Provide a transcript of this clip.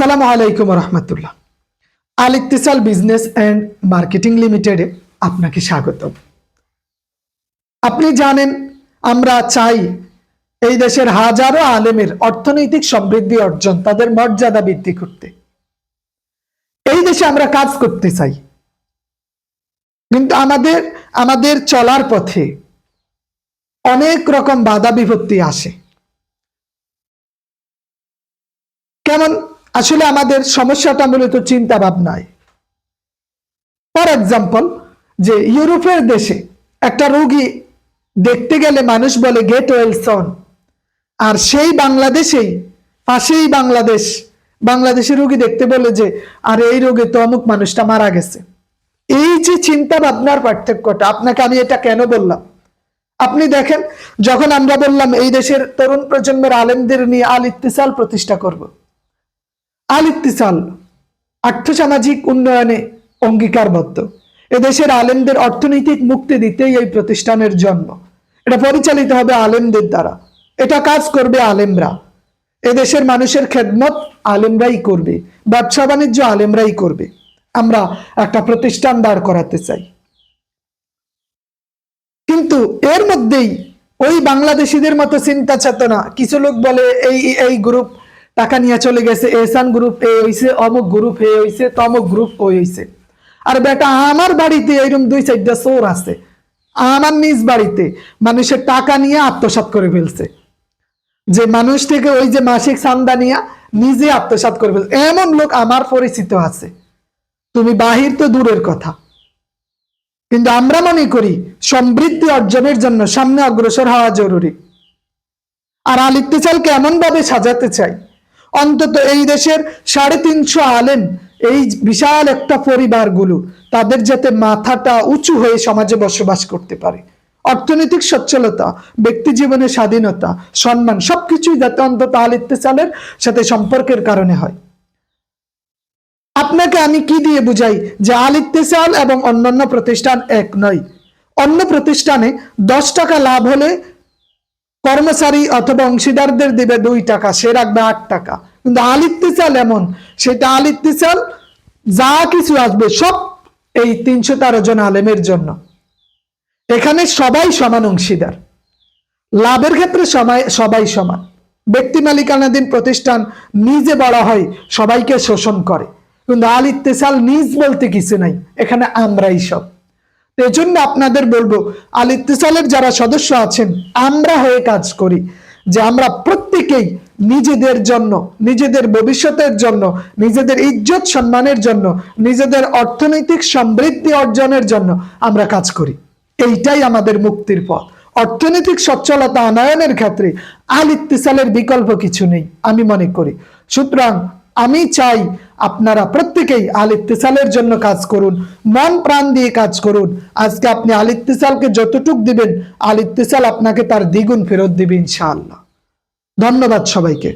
আসসালামু আলাইকুম রহমতুল্লাহ Al Iqtisal business and marketing লিমিটেডে আপনাকে স্বাগত আপনি জানেন, আমরা চাই এই দেশের হাজারো আলেমের অর্থনৈতিক সমৃদ্ধি অর্জন, তাদের মর্যাদা বৃদ্ধি করতে। এই দেশে আমরা কাজ করতে চাই। কিন্তু আমাদের আমাদের চলার পথে অনেক রকম বাধা বিপত্তি আসে। কেমন আসলে আমাদের সমস্যাটা মূলত চিন্তা ভাবনায় ফর এক্সাম্পল যে ইউরোপের দেশে একটা রোগী দেখতে গেলে মানুষ বলে গেট ওয়েল সন আর সেই বাংলাদেশেই, পাশেই বাংলাদেশ, বাংলাদেশের রোগী দেখতে বলে যে, আর, এই রোগে তো অমুক মানুষটা মারা গেছে। এই যে চিন্তা ভাবনার পার্থক্যটা, আপনাকে আমি এটা কেন বললাম? আপনি দেখেন, যখন আমরা বললাম, এই দেশের তরুণ প্রজন্মের আলেমদের নিয়ে আল ইত্তিসাল প্রতিষ্ঠা করব। আল ইত্তিসাল আর্থসামাজিক উন্নয়নে অঙ্গীকারবদ্ধ। এদেশের আলেমদের অর্থনৈতিক মুক্তি দিতেই এই প্রতিষ্ঠানের জন্ম। এটা পরিচালিত হবে আলেমদের দ্বারা। এটা কাজ করবে আলেমরা। এদেশের মানুষের খেদমত আলেমরাই করবে। ব্যবসা বাণিজ্য আলেমরাই করবে। আমরা একটা প্রতিষ্ঠান দাঁড় করাতে চাই। কিন্তু এর মধ্যেই ওই বাংলাদেশিদের মতো চিন্তা চেতনা, কিছু লোক বলে এই এই গ্রুপ টাকা নিয়ে চলে গেছে। এসান গ্রুপ এ হইছে, অমুক গ্রুপ এ হইছে, তমুক গ্রুপ ওই হইছে। আর বেটা, আমার বাড়িতে এইরকম দুই চারটা চোর আছে। আমার নিজ বাড়িতে মানুষের টাকা নিয়ে আত্মসাৎ করে ফেলছে। যে মানুষ থেকে ওই যে মাসিক চান্দা নিয়ে নিজে আত্মসাৎ করে ফেলছে। এমন লোক আমার পরিচিত আছে। তুমি বাহির তো দূরের কথা। কিন্তু আমরা মনে করি, সমৃদ্ধি অর্জনের জন্য সামনে অগ্রসর হওয়া জরুরি। আর আল ইত্তেসালকে এমন ভাবে সাজাতে চাই? অন্তত এই দেশের সাড়ে তিনশো আলেম, এই বিশাল একটা পরিবারগুলো, তাদের যাতে মাথাটা উঁচু হয়ে সমাজে বসবাস করতে পারে। অর্থনৈতিক সচ্ছলতা, ব্যক্তি জীবনের স্বাধীনতা, সম্মান, সবকিছুই যাতে অন্তত আল ইত্তেসালের সাথে সম্পর্কের কারণে হয়। আপনাকে আমি কি দিয়ে বুঝাই যে আল ইত্তেসাল এবং অন্যান্য প্রতিষ্ঠান এক নয়? অন্য প্রতিষ্ঠানে দশ টাকা লাভ হলে কর্মচারী অথবা অংশীদারদের দিবে দুই টাকা, সে রাখবে আট টাকা। কিন্তু আল ইত্তেসাল এমন, সেটা আল ইত্তেসাল যা কিছু আসবে সব এই তিনশো তেরো জন আলেমের জন্য। এখানে সবাই সমান অংশীদার। লাভের ক্ষেত্রে সবাই সবাই সমান। ব্যক্তি মালিকানাধীন প্রতিষ্ঠান নিজে বড় হয়, সবাইকে শোষণ করে। কিন্তু আল ইত্তেসাল নিজ বলতে কিছু নাই, এখানে আমরাই সব। তো এই জন্য আপনাদের বলব, আল ইত্তেসালের যারা সদস্য আছেন, আমরা হয়ে কাজ করি। যে আমরা প্রত্যেকেই নিজেদের জন্য, নিজেদের ভবিষ্যতের জন্য, নিজেদের ইজ্জত সম্মানের জন্য, নিজেদের অর্থনৈতিক সমৃদ্ধি অর্জনের জন্য আমরা কাজ করি। এইটাই আমাদের মুক্তির পথ। অর্থনৈতিক সচ্ছলতা আনয়নের ক্ষেত্রে আল ইত্তিসালের বিকল্প কিছু নেই, আমি মনে করি। সুতরাং আমি চাই আপনারা প্রত্যেকেই আল ইতিসালের জন্য কাজ করুন। মন প্রাণ দিয়ে কাজ করুন। আজকে আপনি আল ইতিসালকে যতটুক দিবেন, আল ইতিসাল আপনাকে তার দ্বিগুণ ফেরত দিবে ইনশাআল্লাহ। ধন্যবাদ সবাইকে।